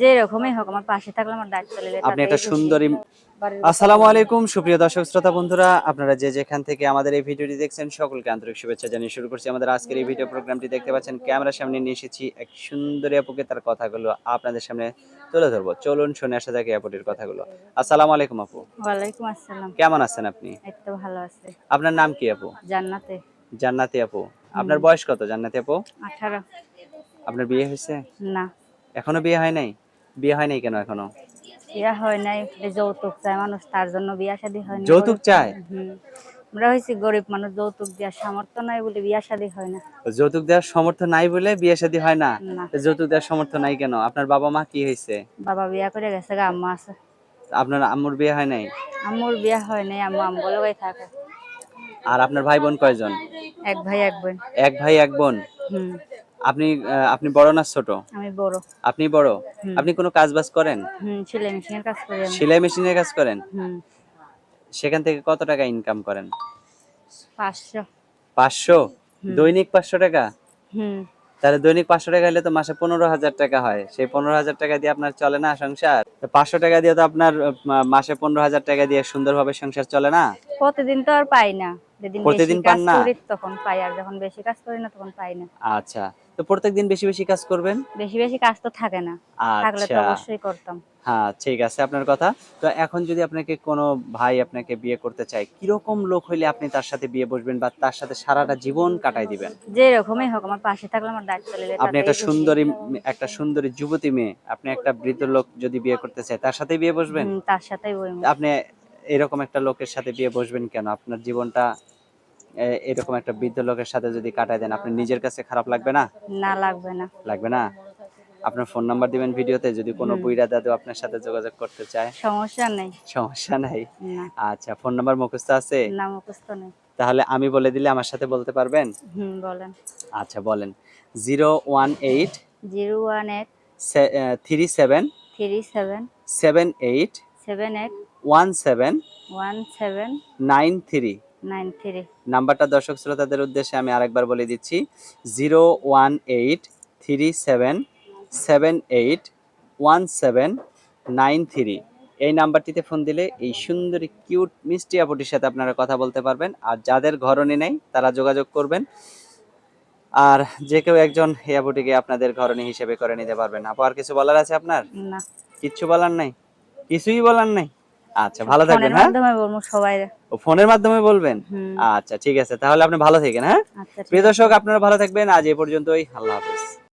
যে রকমই হোক আমার পাশে থাকলে আমার দায়িত্ব নিলে আপনি একটা সুন্দরী আসসালামু আলাইকুম সুপ্রিয় দর্শক শ্রোতা বন্ধুরা। আপনারা যে যেখান থেকে আমাদের এই ভিডিওটি দেখছেন সকলকে আন্তরিক শুভেচ্ছা জানিয়ে শুরু করছি। আমাদের আজকের এই ভিডিও প্রোগ্রামটি দেখতে পাচ্ছেন ক্যামেরার সামনে নিয়ে এসেছি এক সুন্দরী আপুকে তার কথাগুলো আপনাদের সামনে তুলে ধরবো। চলুন শুনে আসা যাক এই আপুটির কথাগুলো। আসসালামু আলাইকুম আপু। ওয়ালাইকুম আসসালাম। কেমন আছেন আপনি? ভালো আছে। আপনার নাম কি আপু? জান্নাতে। জান্নাতি আপু। আপনার বয়স কত জান্নাতি আপু? আঠারো। আপনার বিয়ে হয়েছে? না। এখনও বিয়ে হয় নাই? বিয়ে হয় নাই কেন এখনও? বিয়া হয় নাই যৌতুক চায় মানুষ তার জন্য বিয়া শাদী হয় না যৌতুক চায়? আমরা হয়েছি গরিব মানুষ যৌতুক দেওয়ার সামর্থ্য নাই বলে বিয়া শাদী হয় না। যৌতুক দেওয়ার সমর্থ নাই বলে বিয়ে শাদী হয় না? যৌতুক দেওয়ার সমর্থ নাই কেন? আপনার বাবা মা কি হয়েছে বাবা বিয়া করে গেছে গা আম্মা আছে। আপনার আম্মুর বিয়ে হয় নাই? আম্মুর বিয়া হয় নাই আম্মু আম্মু লোকাই থাকে। আর আপনার ভাই বোন কয়জন? এক ভাই এক বোন। এক ভাই এক বোন? হুম। আপনি আপনি বড় না ছোট? আমি বড়। আপনি বড়? আপনি কোনো কাজ বাজ করেন? সেলাই মেশিনের কাজ করি সেলাই মেশিনের কাজ করেন? সেখান থেকে কত টাকা ইনকাম করেন? পাঁচশো। পাঁচশো? দৈনিক পাঁচশো টাকা? তাহলে দৈনিক পাঁচশো টাকা হলে তো মাসে পনেরো হাজার টাকা হয়। সেই পনেরো হাজার টাকা দিয়ে আপনার চলে না সংসার? পাঁচশো টাকা দিয়ে তো আপনার মাসে পনেরো হাজার টাকা দিয়ে সুন্দরভাবে সংসার চলে না? প্রতিদিন তো আর পাই না। প্রতিদিন পান না? তখন পাই আর যখন বেশি কাজ করি না তখন পাই না। আচ্ছা। তো প্রত্যেকদিন বেশি বেশি কাজ করবেন? বেশি বেশি কাজ তো থাকে না। থাকলে তো আচ্ছা। অবশ্যই করতাম। হ্যাঁ ঠিক আছে আপনার কথা। তো এখন যদি আপনাকে কোনো ভাই আপনাকে বিয়ে করতে চায় কীরকম লোক হইলে আপনি তার সাথে বিয়ে বসবেন বা তার সাথে সারাটা জীবন কাটাই দিবেন? যে রকমই হোক আমার পাশে থাকলে আমার দায়িত্ব নিলে আপনি একটা সুন্দরী একটা সুন্দরী যুবতী মেয়ে আপনি একটা বৃদ্ধ লোক যদি বিয়ে করতে চায় তার সাথে বিয়ে বসবেন? তার সাথেই বই আপনি এরকম একটা লোকের সাথে বিয়ে বসবেন কেন? আপনার জীবনটা এরকম একটা বৃদ্ধ লোকের সাথে যদি কাটাই দেন আপনি নিজের কাছে খারাপ লাগবে না? না লাগবে না। লাগবে না? আপনার ফোন নাম্বার দিবেন ভিডিওতে যদি কোনো বুইরা দাদু আপনার সাথে যোগাযোগ করতে চায়? সমস্যা নাই। সমস্যা নাই? আচ্ছা ফোন নাম্বার মুখস্থ আছে? না মুখস্থ নেই। তাহলে আমি বলে দিলে আমার সাথে বলতে পারবেন? হুম বলেন। আচ্ছা বলেন। 018 018 37 37 78 78 17 17 93 নাম্বারটা দর্শক শ্রোতাদের উদ্দেশ্যে আমি আরেকবার বলে দিচ্ছি zero one eight three seven seven eight one seven nine three. এই নাম্বারটিতে ফোন দিলে এই সুন্দরী কিউট মিষ্টি আপুটির সাথে আপনারা কথা বলতে পারবেন। আর যাদের ঘরণী নেই তারা যোগাযোগ করবেন। আর যে কেউ একজন এই আপুটিকে আপনাদের ঘরণী হিসেবে করে নিতে পারবেন। আপু আর কিছু বলার আছে আপনার? না। কিচ্ছু বলার নাই? কিছুই বলার নাই? আচ্ছা ভালো থাকবেন হ্যাঁ? সবাই ফোনের মাধ্যমে বলবেন? আচ্ছা ঠিক আছে। তাহলে আপনি ভালো থাকেন হ্যাঁ? আচ্ছা প্রিয় দর্শক আপনারা ভালো থাকবেন। আজ এই পর্যন্তই। আল্লাহ হাফেজ।